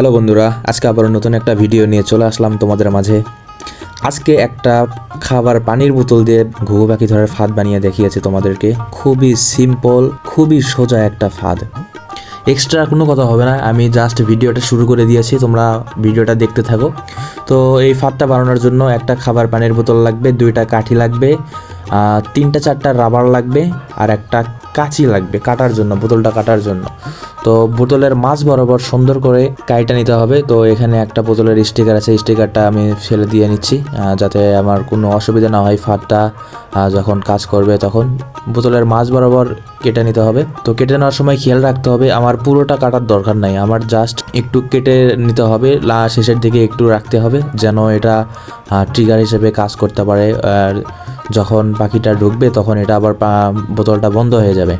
Hello বন্ধুরা, আজকে আবার নতুন একটা ভিডিও নিয়ে চলে আসলাম তোমাদের মাঝে। আজকে একটা খাবার পানির বোতল দিয়ে ঘুঘু পাখি ধরার ফাঁদ বানিয়ে দেখিয়েছি তোমাদেরকে। খুবই সিম্পল খুবই সোজা একটা ফাঁদ। এক্সট্রা কোনো কথা হবে না, আমি জাস্ট ভিডিওটা শুরু করে দিয়েছি, তোমরা ভিডিওটা দেখতে থাকো। তো এই ফাঁদটা বানানোর জন্য একটা খাবার পানির বোতল লাগবে, দুইটা কাঠি লাগবে তিনটা চারটা রাবার লাগবে, আর একটা কাঁচি লাগবে, কাটার জন্য, বোতলটা কাটার জন্য। তো বোতলের মাছ বরাবর সুন্দর করে কাইটা নিতে হবে। তো এখানে একটা বোতলের স্টিকার আছে স্টিকারটা আমি ফেলে দিয়ে নিচ্ছি যাতে আমার কোনো অসুবিধা না হয় আহ, যখন কাজ করবে তখন। বোতলের মাছ বরাবর কেটে নিতে হবে। তো কেটে নেওয়ার সময় খেয়াল রাখতে হবে আমার পুরোটা কাটার দরকার নাই আমার জাস্ট একটু কেটে নিতে হবে লা শেষের দিকে একটু রাখতে হবে যেন এটা ট্রিগার হিসেবে কাজ করতে পারে আর যখন পাখিটা ঢুকবে তখন এটা আবার বোতলটা বন্ধ হয়ে যাবে।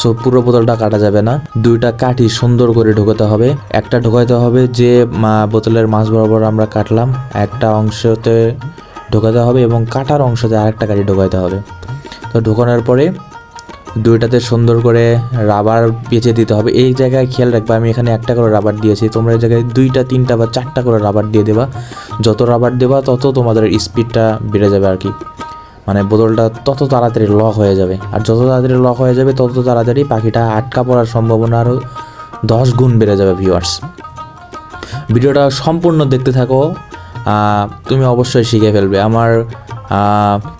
সো পুরো বোতলটা কাটা যাবে না। দুইটা কাঠি সুন্দর করে ঢোকাতে হবে। একটা ঢোকাতে হবে যে বোতলের মাছ বরাবর আমরা কাটলাম। একটা অংশতে ঢোকাতে হবে এবং কাটার অংশতে আরেকটা কাঠি ঢোকাতে হবে। তো ঢোকানোর পরে দুইটাতে সুন্দর করে রাবার বেঁচে দিতে হবে। এই জায়গায় খেয়াল রাখবে, আমি এখানে একটা করে রাবার দিয়েছি। তোমরা এই জায়গায় দুইটা, তিনটা বা চারটা করে রাবার দিয়ে দেবা। যত রাবার দেবা, তত তোমাদের স্পিডটা বেড়ে যাবে আর কি। মানে বোতলটা তত তাড়াতাড়ি লক হয়ে যাবে। আর যত তাড়াতাড়ি লক হয়ে যাবে, তত তাড়াতাড়ি পাখিটা আটকা পড়ার সম্ভাবনা আরও দশ গুণ বেড়ে যাবে ভিউয়ার্স ভিডিওটা সম্পূর্ণ দেখতে থাকো। তুমি অবশ্যই শিখে ফেলবে। আমার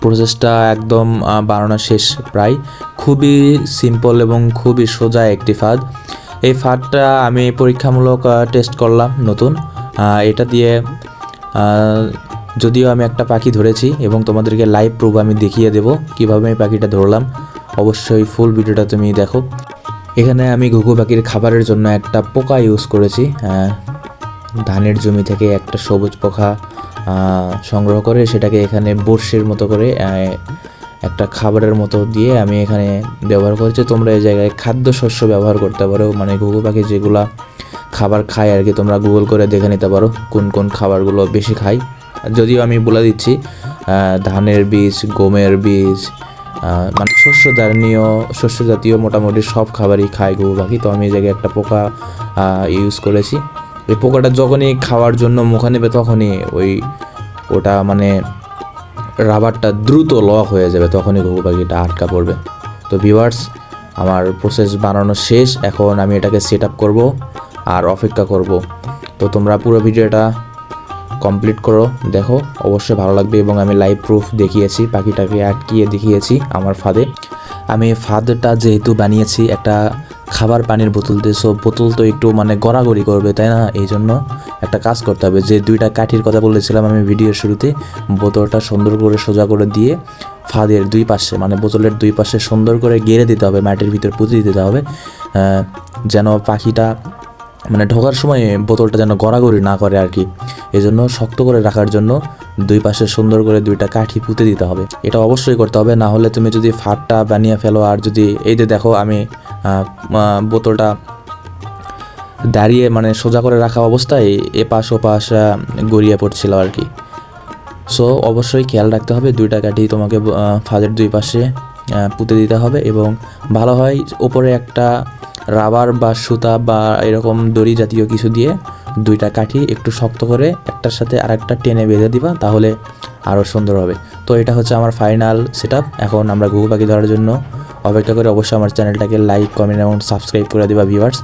প্রসেসটা একদম বানানো শেষ প্রায়। খুবই সিম্পল এবং খুবই সোজা একটি ফাঁদ। এই ফাঁদটা আমি পরীক্ষামূলক টেস্ট করলাম নতুন। এটা দিয়ে যদিও আমি একটা পাখি ধরেছি এবং তোমাদেরকে লাইভ প্রুফ আমি দেখিয়ে দেবো কীভাবে আমি পাখিটা ধরলাম। অবশ্যই ফুল ভিডিওটা তুমি দেখো। এখানে আমি ঘুঘু পাখির খাবারের জন্য একটা পোকা ইউজ করেছি ধানের জমি থেকে একটা সবুজ পোকা সংগ্রহ করে সেটাকে এখানে বর্ষির মতো করে একটা খাবারের মতো দিয়ে আমি এখানে ব্যবহার করেছি। তোমরা এই জায়গায় খাদ্য শস্য ব্যবহার করতে পারো মানে ঘুঘু পাখি যেগুলা খাবার খায় আর কি, তোমরা গুগল করে দেখে নিতে পারো কোন কোন খাবারগুলো বেশি খায়। যদিও আমি বলে দিচ্ছি ধানের বীজ, গমের বীজ মানে শস্য জাতীয় শস্য জাতীয় মোটামুটি সব খাবারই খায় গরু পাখি। তো আমি এই জায়গায় একটা পোকা ইউজ করেছি। ওই পোকাটা যখনই খাওয়ার জন্য মুখে নেবে তখনই ওই ওটা মানে রাবারটা দ্রুত লক হয়ে যাবে, তখনই ঘুঘু পাখিটা আটকা পড়বে। তো ভিউয়ার্স আমার প্রসেস বানানো শেষ। এখন আমি এটাকে সেট আপ করব আর অপেক্ষা করব। তো তোমরা পুরো ভিডিওটা কমপ্লিট করো। দেখো, অবশ্যই ভালো লাগবে এবং আমি লাইভ প্রুফ দেখিয়েছি, পাখিটাকে আটকিয়ে দেখিয়েছি আমার ফাঁদে। আমি ফাঁদটা যেহেতু বানিয়েছি, একটা খাবার পানির বোতল দিয়ে সো বোতল তো একটু মানে গড়াগড়ি করবে, তাই না? এই জন্য একটা কাজ করতে হবে, যে দুইটা কাঠির কথা বলেছিলাম আমি ভিডিওর শুরুতে, বোতলটা সুন্দর করে সোজা করে দিয়ে ফাঁদের দুই পাশে মানে বোতলের দুই পাশে সুন্দর করে গেড়ে দিতে হবে, মাটির ভিতর পুঁতে দিতে হবে যেন পাখিটা মানে ঢোকার সময় বোতলটা যেন গড়াগড়ি না করে আর কি। এই জন্য শক্ত করে রাখার জন্য দুই পাশে সুন্দর করে দুইটা কাঠি পুঁতে দিতে হবে। এটা অবশ্যই করতে হবে, না হলে তুমি যদি ফাটটা বানিয়ে ফেলো আর যদি এই যে দেখো আমি বোতলটা দাঁড়িয়ে মানে সোজা করে রাখা অবস্থায় এপাশ ওপাশ গড়িয়ে পড়ছিল আর কি। সো অবশ্যই খেয়াল রাখতে হবে, দুইটা কাঠি তোমাকে ফাঁদের দুই পাশে পুঁতে দিতে হবে এবং ভালো হয় ওপরে একটা রাবার বা সুতা বা এরকম দড়ি জাতীয় কিছু দিয়ে দুইটা কাঠি একটু শক্ত করে একটার সাথে আরেকটা টেনে বেঁধে দিবা, তাহলে আরও সুন্দর হবে। তো এটা হচ্ছে আমার ফাইনাল সেট এখন আমরা ঘুঘু পাখি ধরার জন্য অপেক্ষা করে। অবশ্যই আমার চ্যানেলটাকে লাইক, কমেন্ট এবং সাবস্ক্রাইব করে দিবা ভিউয়ার্স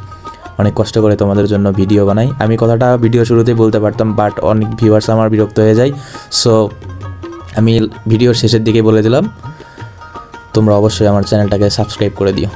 অনেক কষ্ট করে তোমাদের জন্য ভিডিও বানাই। আমি কথাটা ভিডিও শুরুতেই বলতে পারতাম বাট অনেক ভিউয়ার্স আমার বিরক্ত হয়ে যায়। সো আমি ভিডিওর শেষের দিকে বলে দিলাম। তোমরা অবশ্যই আমার চ্যানেলটাকে সাবস্ক্রাইব করে দিও।